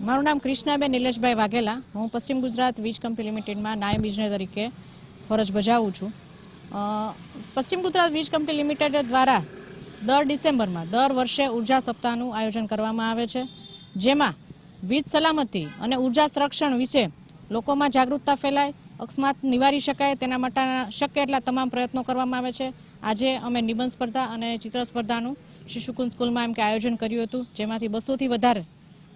મારું નામ કૃષ્ણાબેન નિલેશભાઈ વાઘેલા. હું પશ્ચિમ ગુજરાત વીજ કંપની લિમિટેડમાં નાયબ ઇજનેર તરીકે ફરજ બજાવું છું. પશ્ચિમ ગુજરાત વીજ કંપની લિમિટેડ દ્વારા દર ડિસેમ્બરમાં, દર વર્ષે ઊર્જા સપ્તાહનું આયોજન કરવામાં આવે છે. જેમાં વીજ સલામતી અને ઊર્જા સંરક્ષણ વિશે લોકોમાં જાગૃતતા ફેલાય, અકસ્માત નિવારી શકાય, તેના માટેના શક્ય એટલા તમામ પ્રયત્નો કરવામાં આવે છે. આજે અમે નિબંધ સ્પર્ધા અને ચિત્ર સ્પર્ધાનું શિશુકુંજ સ્કૂલમાં એમ કે આયોજન કર્યું હતું, જેમાંથી બસોથી વધારે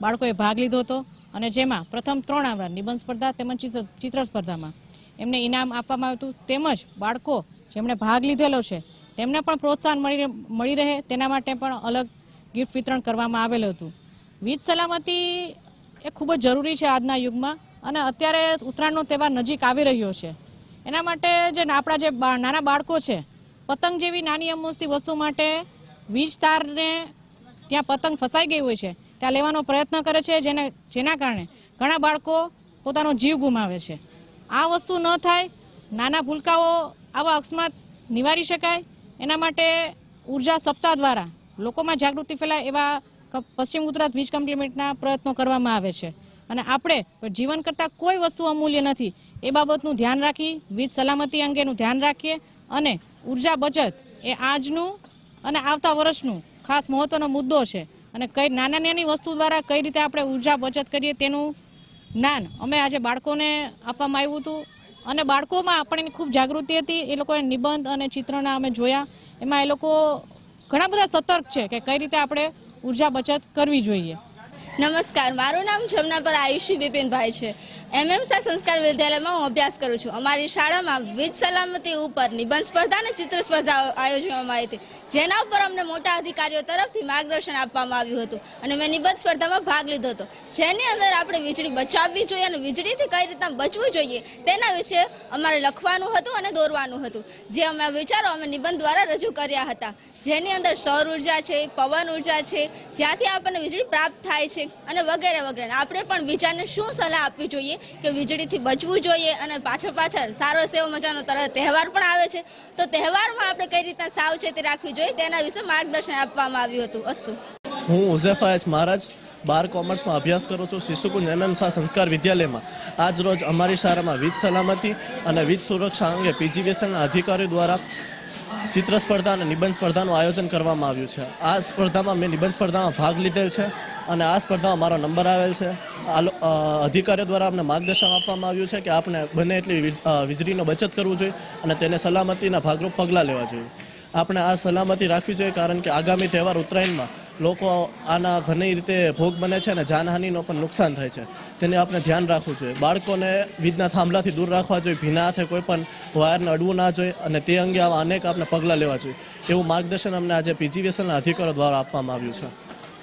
બાળકોએ ભાગ લીધો હતો અને જેમાં પ્રથમ ત્રણ આવનાર નિબંધ સ્પર્ધા તેમજ ચિત્ર સ્પર્ધામાં. એમને ઇનામ આપવામાં આવ્યું હતું. તેમજ બાળકો જેમણે ભાગ લીધેલો છે, તેમને પણ પ્રોત્સાહન મળી મળી રહે તેના માટે પણ અલગ ગિફ્ટ વિતરણ કરવામાં આવેલું હતું. વીજ સલામતી એ ખૂબ જ જરૂરી છે આજના યુગમાં અને અત્યારે ઉત્તરાયણનો તહેવાર નજીક આવી રહ્યો છે. એના માટે જે આપણા જે નાના બાળકો છે, પતંગ જેવી નાની અમુસ્તી વસ્તુ માટે વીજ તારને ત્યાં પતંગ ફસાઈ ગઈ હોય છે. ત્યાં લેવાનો પ્રયત્ન કરે છે, જેને, જેના કારણે ઘણા બાળકો પોતાનો જીવ ગુમાવે છે. આ વસ્તુ ન થાય, નાના ભૂલકાઓ આવા અકસ્માત નિવારી શકાય. એના માટે ઊર્જા સપ્તાહ દ્વારા લોકોમાં જાગૃતિ ફેલાય એવા પશ્ચિમ ગુજરાત વીજ કમ્પ્લિમેન્ટના પ્રયત્નો કરવામાં આવે છે. અને આપણે જીવન કરતાં કોઈ વસ્તુ અમૂલ્ય નથી. એ બાબતનું ધ્યાન રાખી, વીજ સલામતી અંગેનું ધ્યાન રાખીએ અને ઊર્જા બચત એ આજનું અને આવતા વર્ષનું ખાસ મહત્વનો મુદ્દો છે. અને કઈ નાના નાની વસ્તુ દ્વારા કઈ રીતે આપણે ઊર્જા બચત કરીએ તેનું જ્ઞાન અમે આજે બાળકોને આપવામાં આવ્યું હતું. અને બાળકોમાં આપણને ખૂબ જાગૃતિ હતી. એ લોકોએ નિબંધ અને ચિત્રના અમે જોયા. એમાં એ લોકો ઘણા બધા સતર્ક છે કે કઈ રીતે આપણે ઊર્જા બચત કરવી જોઈએ. નમસ્કાર, મારું નામ જમનાપર આયુષી બિપિનભાઈ છે. એમએમસા સંસ્કાર વિદ્યાલયમાં હું અભ્યાસ કરું છું. અમારી શાળામાં વીજ સલામતી ઉપર નિબંધ સ્પર્ધા અને ચિત્ર સ્પર્ધા આયોજવામાં આવી હતી. જેના ઉપર અમને મોટા અધિકારીઓ તરફથી માર્ગદર્શન આપવામાં આવ્યું હતું અને મેં નિબંધ સ્પર્ધામાં ભાગ લીધો હતો. જેની અંદર આપણે વીજળી બચાવવી જોઈએ અને વીજળીથી કઈ રીતના બચવું જોઈએ તેના વિશે અમારે લખવાનું હતું અને દોરવાનું હતું. જે અમે વિચારો અમે નિબંધ દ્વારા રજૂ કર્યા હતા. જેની અંદર સૌર ઊર્જા છે, પવન ઊર્જા છે, જ્યાંથી આપણને વીજળી પ્રાપ્ત થાય છે. અને વગેરે વગેરે. આપણે પણ બીજાને શું સલાહ આપવી જોઈએ કે વીજળીથી બચવું જોઈએ અને પાછળ પાછળ સારો સેવો મજાનો તરત તહેવાર પણ આવે છે. તો તહેવારમાં આપણે કઈ રીતના સાવચેતી રાખવી જોઈએ તેના વિશે માર્ગદર્શન આપવામાં આવ્યું હતું. અસ્તુ. હું ઉઝેફા એચ મહારાજ, બાર કોમર્સમાં અભ્યાસ કરું છું શિશુકુંજ એમએમ શાહ સંસ્કાર વિદ્યાલયમાં. આજ રોજ અમારી શાળામાં વીજ સલામતી અને વીજ સુરક્ષા અંગે પીજીવીએસએલના અધિકારીઓ દ્વારા ચિત્ર સ્પર્ધા અને નિબંધ સ્પર્ધાનું આયોજન કરવામાં આવ્યું છે. આ સ્પર્ધામાં મેં નિબંધ સ્પર્ધામાં ભાગ લીધેલ છે. અને આ સ્પર્ધામાં મારો નંબર આવેલ છે. અધિકારીઓ દ્વારા અમને માર્ગદર્શન આપવામાં આવ્યું છે કે આપણે બને એટલી વીજળીનો બચત કરવું જોઈએ અને તેને સલામતીના ભાગરૂપ પગલાં લેવા જોઈએ. આપણે આ સલામતી રાખવી જોઈએ કારણ કે આગામી તહેવાર ઉત્તરાયણમાં લોકો આના ઘણી રીતે ભોગ બને છે અને જાનહાનિનો પણ નુકસાન થાય છે. તેને આપણે ધ્યાન રાખવું જોઈએ. બાળકોને વીજના થાંભલાથી દૂર રાખવા જોઈએ, ભીના હાથે કોઈ પણ વાયરને અડવું ના જોઈએ અને તે અંગે આવા અનેક આપણે પગલાં લેવા જોઈએ. એવું માર્ગદર્શન અમને આજે પીજીવીએસએલના અધિકારો દ્વારા આપવામાં આવ્યું છે.